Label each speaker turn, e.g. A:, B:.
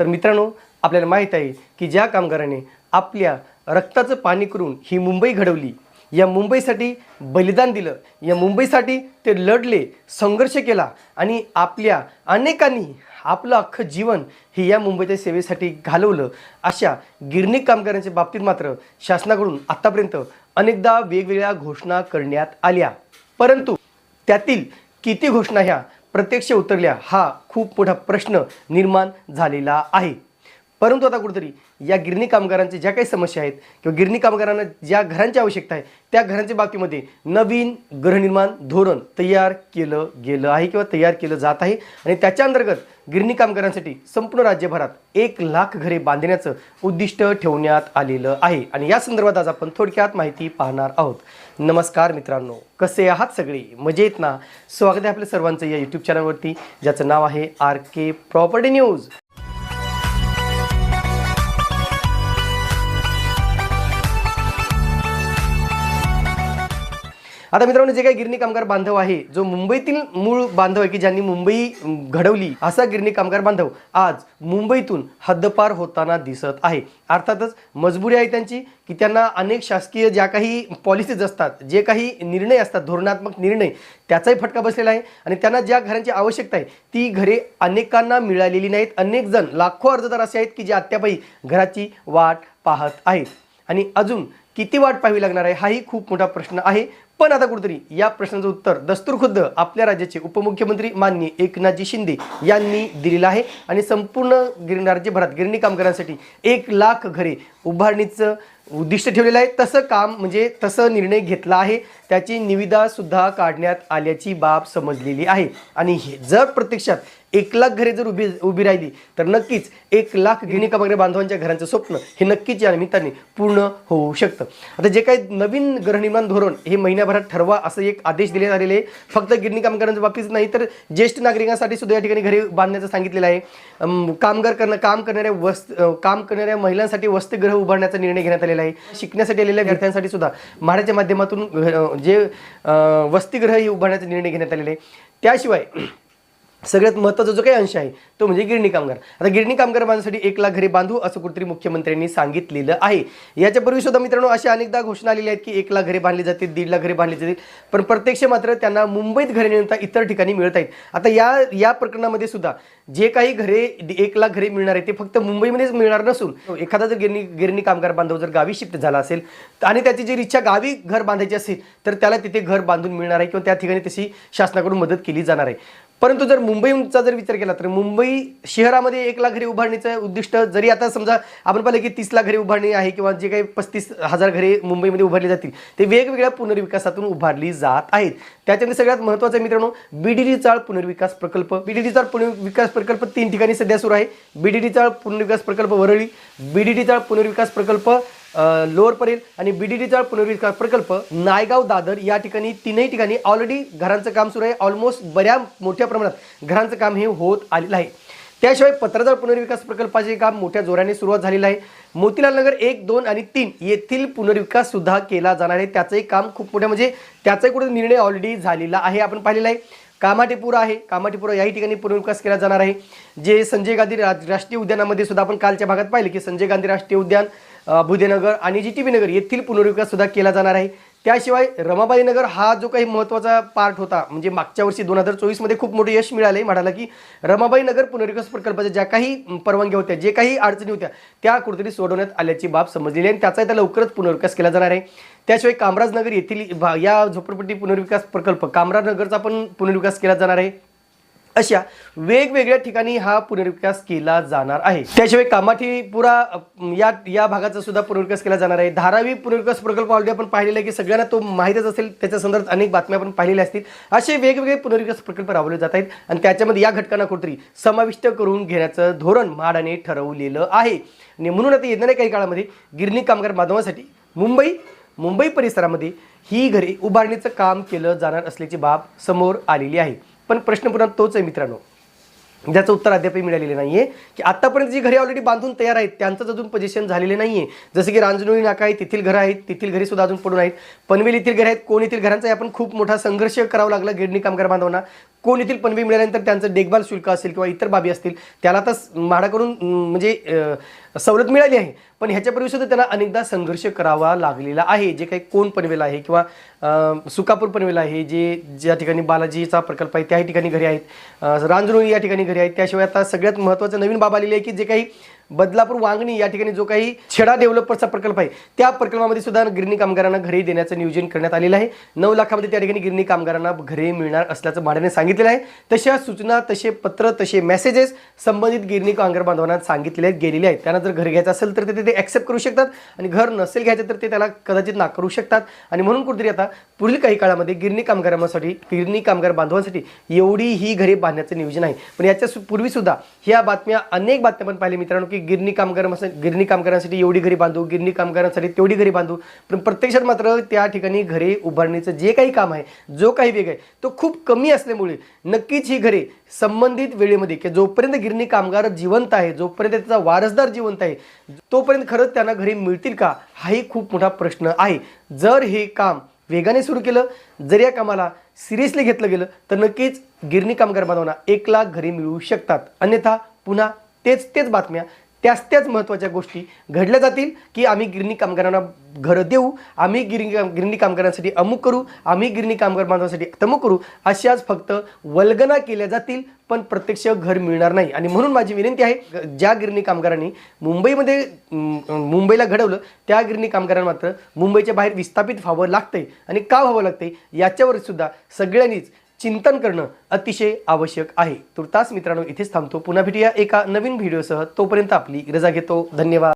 A: तर मित्रांनो आपल्याला माहीत आहे की ज्या कामगाराने आपल्या रक्ताचं पाणी करून ही मुंबई घडवली या मुंबईसाठी बलिदान दिलं या मुंबईसाठी ते लढले संघर्ष केला आणि आपल्या अनेकांनी आपलं अख्खं जीवन हे या मुंबईच्या सेवेसाठी घालवलं अशा गिरणी कामगारांच्या बाबतीत मात्र शासनाकडून आत्तापर्यंत अनेकदा वेगवेगळ्या घोषणा करण्यात आल्या. परंतु त्यातील किती घोषणा ह्या प्रत्यक्ष उतरल्या हा खूप मोठा प्रश्न निर्माण झालेला आहे. परंतु आता कुठेतरी या गिरणी कामगारांच्या ज्या काही समस्या आहेत किंवा गिरणी कामगारांना ज्या घरांची आवश्यकता आहे त्या घरांच्या बाबतीमध्ये नवीन गृहनिर्माण धोरण तयार केलं गेलं आहे किंवा तयार केलं जात आहे. आणि त्याच्या अंतर्गत गिरणी कामगारांसाठी संपूर्ण राज्यभरात एक लाख घरे बांधण्याचं उद्दिष्ट ठेवण्यात आलेलं आहे. आणि या संदर्भात आज आपण थोडक्यात माहिती पाहणार आहोत. नमस्कार मित्रांनो कसे आहात सगळे? मजेत ना? स्वागत आहे आपल्या सर्वांचं या यूट्यूब चॅनलवरती ज्याचं नाव आहे आर के प्रॉपर्टी न्यूज. आता मित्रांनो जे काही गिरणी कामगार बांधव आहे जो मुंबईतील मूळ बांधव आहे की ज्यांनी मुंबई घडवली असा गिरणी कामगार बांधव आज मुंबईतून हद्दपार होताना दिसत आहे. अर्थातच मजबुरी आहे त्यांची की त्यांना अनेक शासकीय ज्या काही पॉलिसीज असतात जे काही निर्णय असतात धोरणात्मक निर्णय त्याचाही फटका बसलेला आहे. आणि त्यांना ज्या घरांची आवश्यकता आहे ती घरे अनेकांना मिळालेली नाहीत. अनेक जण लाखो अर्जदार असे आहेत की जे अत्यापाई घराची वाट पाहत आहेत. आणि अजून किती वाट पाहावी लागणार आहे हाही खूप मोठा प्रश्न आहे. पण आता कुठेतरी या प्रश्नाचं उत्तर दस्तूर खुद्द आपल्या राज्याचे उपमुख्यमंत्री माननीय एकनाथजी शिंदे यांनी दिलेलं आहे. आणि संपूर्ण गिरणी राज्यभरात गिरणी कामगारांसाठी एक लाख घरे उभारणीचं उद्दिष्ट ठेवलेलं आहे. तसं काम म्हणजे तसं निर्णय घेतला आहे. त्याची निविदासुद्धा काढण्यात आल्याची बाब समजलेली आहे. आणि हे जर प्रत्यक्षात एक लाख घरे जर उभी उभी राहिली तर नक्कीच एक लाख गिरणी वगैरे बांधवांच्या घरांचं स्वप्न हे नक्कीच या निमित्ताने पूर्ण होऊ शकतं. आता जे काही नवीन गृहनिर्माण धोरण हे महिन्याभरात ठरवा असं एक आदेश दिले आलेले आहे. फक्त गिरणी कामगारांच्या बाबतीत नाही तर ज्येष्ठ नागरिकांसाठी सुद्धा या ठिकाणी घरे बांधण्याचं सांगितलेलं आहे. कामगार करणं काम करणाऱ्या वस्त काम करणाऱ्या महिलांसाठी वसतिगृह उभारण्याचा निर्णय घेण्यात आलेला आहे. शिकण्यासाठी आलेल्या विद्यार्थ्यांसाठी सुद्धा. महाराच्या माध्यमातून जे अ, वसतिगृह हे उभारण्याचा निर्णय घेण्यात आलेला आहे. त्याशिवाय सगळ्यात महत्त्वाचा जो काही अंश आहे तो म्हणजे गिरणी कामगार. आता गिरणी कामगार बांधण्यासाठी एक लाख घरे बांधू असं कुठेतरी मुख्यमंत्र्यांनी सांगितलेलं आहे. याच्यापूर्वी सुद्धा मित्रांनो अशा अनेकदा घोषणा आलेल्या आहेत की एक लाख घरे बांधली जातील दीड लाख घरे बांधली जातील. पण प्रत्यक्ष मात्र त्यांना मुंबईत घरे मिळता इतर ठिकाणी मिळत आहेत. आता या या प्रकरणामध्ये सुद्धा जे काही घरे एक लाख घरे मिळणार आहे ते फक्त मुंबईमध्येच मिळणार नसून एखादा जर गिरणी गिरणी कामगार बांधव जर गावी शिफ्ट झाला असेल आणि त्याची जर इच्छा गावी घर बांधायची असेल तर त्याला तिथे घर बांधून मिळणार आहे किंवा त्या ठिकाणी तशी शासनाकडून मदत केली जाणार आहे. परंतु जर मुंबईचा जर विचार केला तर मुंबई शहरामध्ये एक लाख घरे उभारणीचं उद्दिष्ट जरी आता समजा आपण पाहिलं की तीस लाख घरे उभारणी आहे किंवा जे काही पस्तीस हजार घरे मुंबईमध्ये उभारली जातील ते वेगवेगळ्या पुनर्विकासातून उभारली जात आहेत. त्याच्यामध्ये सगळ्यात महत्त्वाचं मित्रांनो बीडीडी चाळ पुनर्विकास प्रकल्प. बीडीडी चाळ पुनर्विकास प्रकल्प तीन ठिकाणी सध्या सुरू आहे. बीडीडी चाळ पुनर्विकास प्रकल्प वरळी बीडीडी चाळ पुनर्विकास प्रकल्प लोअर परेल आणि बीडीडी चाळ पुनर्विकास प्रकल्प नायगाव दादर या ठिकाणी तीनही ठिकाणी ऑलरेडी घरांचं काम सुरू आहे. ऑलमोस्ट बऱ्या मोठ्या प्रमाणात घरांचं काम हे होत आलेलं आहे. त्याशिवाय पत्रदार पुनर्विकास प्रकल्पाचे काम मोठ्या जोराने सुरुवात झालेलं आहे. मोतीलाल नगर एक दोन आणि तीन येथील पुनर्विकास सुद्धा केला जाणार आहे. त्याचंही काम खूप मोठ्या म्हणजे त्याचाही कुठे निर्णय ऑलरेडी झालेला आहे. आपण पाहिलेला आहे. कामाटेपुरा आहे. कामाटेपुरा याही ठिकाणी पुनर्विकास केला जाणार आहे. जे संजय गांधी रा- राष्ट्रीय उद्यानामध्ये सुद्धा आपण कालच्या भागात पाहिले की संजय गांधी राष्ट्रीय उद्यान भुदेनगर आणि जी टी बी नगर येथील पुनर्विकास सुद्धा केला जाणार आहे. त्याशिवाय रमाबाई नगर हा जो काही महत्त्वाचा पार्ट होता म्हणजे मागच्या वर्षी दोन हजार चोवीसमध्ये खूप मोठे यश मिळाले. म्हणाला की रमाबाई नगर पुनर्विकास प्रकल्पाच्या ज्या काही परवानग्या होत्या जे काही अडचणी होत्या त्या कुठेतरी सोडवण्यात आल्याची बाब समजलेली आहे आणि त्याचा आता लवकरच पुनर्विकास केला जाणार आहे. त्याशिवाय कामराजनगर येथील या झोपडपट्टी पुनर्विकास प्रकल्प कामराजनगरचा पण पुनर्विकास केला जाणार आहे. अशा वेगवेगळ्या ठिकाणी हा पुनर्विकास केला जाणार आहे. त्याशिवाय कामाठीपुरा या या भागाचा सुद्धा पुनर्विकास केला जाणार आहे. धारावी पुनर्विकास प्रकल्प ऑलरेडी आपण पाहिलेला आहे की सगळ्यांना तो माहीतच असेल त्याच्या संदर्भात अनेक बातम्या आपण पाहिलेल्या असतील. असे वेगवेगळे पुनर्विकास प्रकल्प राबवले जात आहेत आणि त्याच्यामध्ये या घटकांना कुठेतरी समाविष्ट करून घेण्याचं धोरण म्हाडाने ठरवलेलं आहे. आणि म्हणून आता येणाऱ्या काही काळामध्ये गिरणी कामगार बांधवासाठी मुंबई मुंबई परिसरामध्ये ही घरे उभारणीचं काम केलं जाणार असल्याची बाब समोर आलेली आहे. पण प्रश्न पुन्हा तोच आहे मित्रांनो. ज्याचं उत्तर अद्यापही मिळालेलं नाहीये की आतापर्यंत जी घरे ऑलरेडी बांधून तयार आहेत त्यांचंच अजून पोझिशन झालेले नाहीये. जसं की रांजणोळी नाका आहे तेथील घरं आहेत तेथील घरी सुद्धा अजून पडून आहेत. पनवेल येथील घरे आहेत कोण येथील घरांचाही आपण खूप मोठा संघर्ष करावा लागला गिरणी कामगार बांधवांना. कोण येथील पनवी मिळाल्यानंतर त्यांचं देखभाल शुल्क असेल किंवा इतर बाबी असतील त्याला तर म्हाडाकडून म्हणजे सवलत मिळाली आहे. पण ह्याच्यापूर्वी सुद्धा त्यांना अनेकदा संघर्ष करावा लागलेला आहे. जे काही कोण पनवेल आहे किंवा सुकापूर पनवेल आहे जे ज्या ठिकाणी बालाजीचा प्रकल्प आहे त्या ठिकाणी घरी आहेत. अं, या ठिकाणी घरी आहेत. त्याशिवाय आता सगळ्यात महत्त्वाचं नवीन बाब आलेली आहे की जे काही बदलापूर वांगणी या ठिकाणी जो काही छेडा डेव्हलपरचा प्रकल्प आहे त्या प्रकल्पामध्ये सुद्धा गिरणी कामगारांना घरे देण्याचं नियोजन करण्यात आलेलं आहे. नऊ लाखामध्ये त्या ठिकाणी गिरणी कामगारांना घरे मिळणार असल्याचं भाड्याने सांगितलेलं आहे. तशा सूचना तसे पत्र तसे मेसेजेस संबंधित गिरणी कामगार बांधवांना सांगितलेले आहेत गेलेले आहेत. त्यांना जर घर घ्यायचं असेल तर ते ते ॲक्सेप्ट करू शकतात आणि घर नसेल घ्यायचं तर ते त्याला कदाचित नाकारू शकतात. आणि म्हणून कुठेतरी आता पुढील काही काळामध्ये गिरणी कामगारांसाठी गिरणी कामगार बांधवांसाठी एवढी ही घरे बांधण्याचं नियोजन आहे. पण याच्या सु- ह्या बातम्या अनेक बातम्या पण पाहिल्या मित्रांनो की गिरणी कामगार गिरणी कामगारांसाठी एवढी घरी बांधू गिरणी कामगारांसाठी तेवढी घरी बांधू. पण प्रत्यक्षात मात्र त्या ठिकाणी घरे उभारणीचं जे काही काम आहे जो काही वेग आहे तो खूप कमी असल्यामुळे नक्कीच ही घरे संबंधित वेळेमध्ये की जोपर्यंत गिरणी कामगार जिवंत आहे जोपर्यंत त्याचा वारसदार जिवंत आहे तोपर्यंत खरंच त्यांना घरी मिळतील का हाही खूप मोठा प्रश्न आहे. जर हे काम वेगाने सुरू केलं जर या कामाला सिरियसली घेतलं गेलं तर नक्कीच गिरणी कामगार बांधवांना एक लाख घरी मिळू शकतात. अन्यथा पुन्हा तेच तेच बातम्या त्याच त्याच महत्त्वाच्या गोष्टी घडल्या जातील की आम्ही गिरणी कामगारांना घरं देऊ आम्ही गिरणी काम गिरणी कामगारांसाठी अमुक करू आम्ही गिरणी कामगार बांधवांसाठी तमुक करू अशाच फक्त वल्गना केल्या जातील पण प्रत्यक्ष घर मिळणार नाही. आणि म्हणून माझी विनंती आहे ज्या गिरणी कामगारांनी मुंबईमध्ये मुंबईला घडवलं त्या गिरणी कामगारांना मात्र मुंबईच्या बाहेर विस्थापित व्हावं लागतंय. आणि का व्हावं लागतंय? याच्यावर सुद्धा सगळ्यांनीच चिंतन करणं अतिशय आवश्यक आहे. तुर्तास मित्रांनो इथेच थांबतो. पुन्हा भेटूया एका नवीन व्हिडिओसह. तोपर्यंत आपली रजा घेतो. धन्यवाद.